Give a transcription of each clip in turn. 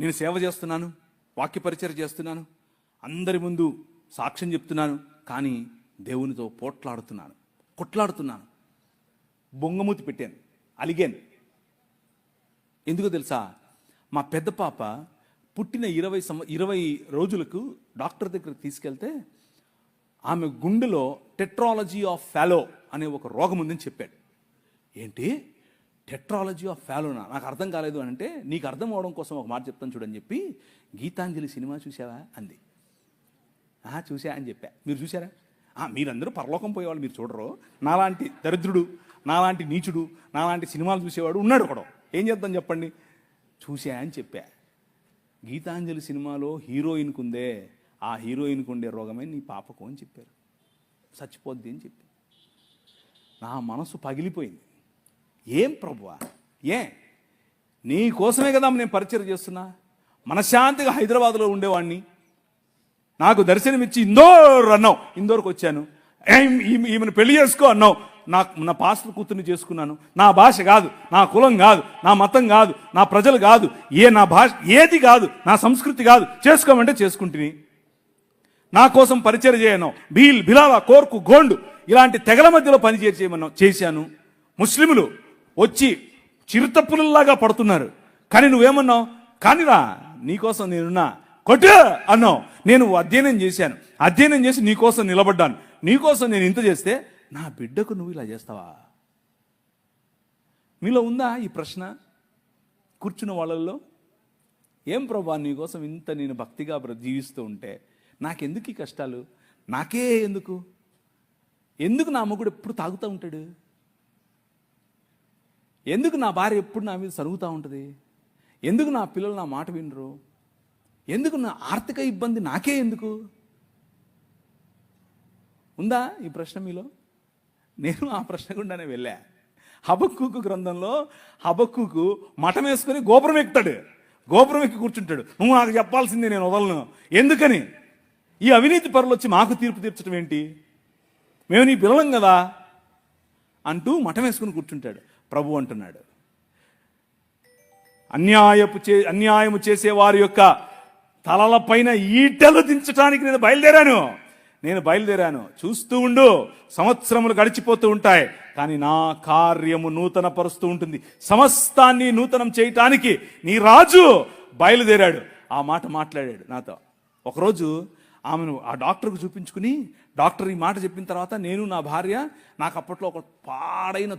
నేను సేవ చేస్తున్నాను వాక్యపరిచయం చేస్తున్నాను అందరి ముందు సాక్ష్యం చెప్తున్నాను కానీ దేవునితో పోట్లాడుతున్నాను కొట్లాడుతున్నాను బొంగమూతి పెట్టాను అలిగాను. ఎందుకో తెలుసా? మా పెద్ద పాప పుట్టిన ఇరవై సంవ ఇరవై రోజులకు డాక్టర్ దగ్గరికి తీసుకెళ్తే ఆమె గుండెలో టెట్రాలజీ ఆఫ్ ఫాలో అనే ఒక రోగం ఉందని చెప్పాడు. ఏంటి? టెట్రాలజీ ఆఫ్ ఫ్యాలోనా నాకు అర్థం కాలేదు అని అంటే నీకు అర్థం అవడం కోసం ఒక మాట చెప్తాను చూడని చెప్పి గీతాంజలి సినిమా చూసావా అంది. చూసా అని చెప్పా. మీరు చూసారా మీరందరూ పరలోకం పోయేవాళ్ళు మీరు చూడరు. నాలాంటి దరిద్రుడు నాలాంటి నీచుడు నాలాంటి సినిమాలు చూసేవాడు ఉన్నాడు ఒకడు. ఏం చేద్దాం చెప్పండి? చూసా అని చెప్పా. గీతాంజలి సినిమాలో హీరోయిన్కు ఉందే ఆ హీరోయిన్కు ఉండే రోగమే నీ పాపకు అని చెప్పారు. చచ్చిపోద్ది అని చెప్పి. నా మనసు పగిలిపోయింది. ఏం ప్రభువా? ఏ? నీ కోసమే కదా నేను పరిచయం చేస్తున్నా? మనశ్శాంతిగా హైదరాబాద్లో ఉండేవాడిని నాకు దర్శనమిచ్చి ఇందోర్ అన్నావు. ఇందోర్కి వచ్చాను. ఈమెను పెళ్ళి చేసుకో అన్నావు. నాకు నా పాస్టర్ కూతుర్ని చేసుకున్నాను. నా భాష కాదు నా కులం కాదు నా మతం కాదు నా ప్రజలు కాదు ఏ నా భాష ఏది కాదు నా సంస్కృతి కాదు చేసుకోమంటే చేసుకుంటుని. నా కోసం పరిచయం చేయను. బీల్ బిలాల కోర్కు గోండు ఇలాంటి తెగల మధ్యలో పనిచేయమన్నా చేశాను. ముస్లిములు వచ్చి చిరుతపులలాగా పడుతున్నారు. కానీ నువ్వేమన్నావు? కానిరా నీకోసం నేనున్నా. కొట్టు అన్నావు. నేను అధ్యయనం చేశాను. అధ్యయనం చేసి నీకోసం నిలబడ్డాను. నీకోసం నేను ఇంత చేస్తే నా బిడ్డకు నువ్వు ఇలా చేస్తావా? మీలో ఉందా ఈ ప్రశ్న? కూర్చున్న వాళ్ళల్లో? ఏం ప్రభా నీకోసం ఇంత నేను భక్తిగా జీవిస్తూ ఉంటే నాకెందుకు ఈ కష్టాలు? నాకే ఎందుకు? ఎందుకు నా మొగుడు ఎప్పుడు తాగుతూ ఉంటాడు? ఎందుకు నా భార్య ఎప్పుడు నా మీద సరుగుతూ ఉంటుంది? ఎందుకు నా పిల్లలు నా మాట వినరు? ఎందుకు నా ఆర్థిక ఇబ్బంది నాకే ఎందుకు? ఉందా ఈ ప్రశ్న మీలో? నేను ఆ ప్రశ్న గుండానే వెళ్ళా. హబక్కుకు గ్రంథంలో హబక్కుకు మఠం వేసుకొని గోపురం ఎక్కుతాడు. గోపురం ఎక్కి కూర్చుంటాడు. నువ్వు నాకు చెప్పాల్సిందే నేను వదలను. ఎందుకని? ఈ అవినీతి పరులు వచ్చి మాకు తీర్పు తీర్చడం ఏంటి? మేము నీ పిల్లలం కదా? అంటూ మఠం వేసుకుని కూర్చుంటాడు. ప్రభు అంటున్నాడు. అన్యాయపు చే అన్యాయము చేసే వారి యొక్క తలలపైన ఈటలు దించడానికి నేను బయలుదేరాను. నేను బయలుదేరాను. చూస్తూ ఉండు సంవత్సరములు గడిచిపోతూ ఉంటాయి కానీ నా కార్యము నూతన పరుస్తూ ఉంటుంది. సమస్తాన్ని నూతనం చేయటానికి నీ రాజు బయలుదేరాడు. ఆ మాట మాట్లాడాడు నాతో. ఒకరోజు ఆమెను ఆ డాక్టర్కు చూపించుకుని డాక్టర్ ఈ మాట చెప్పిన తర్వాత నేను నా భార్య నాకు అప్పట్లో ఒక పాడైన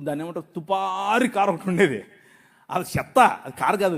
దాని ఏమంటారు తుపారి కారు ఒకటి ఉండేది. అది చెత్త అది కారు కాదు.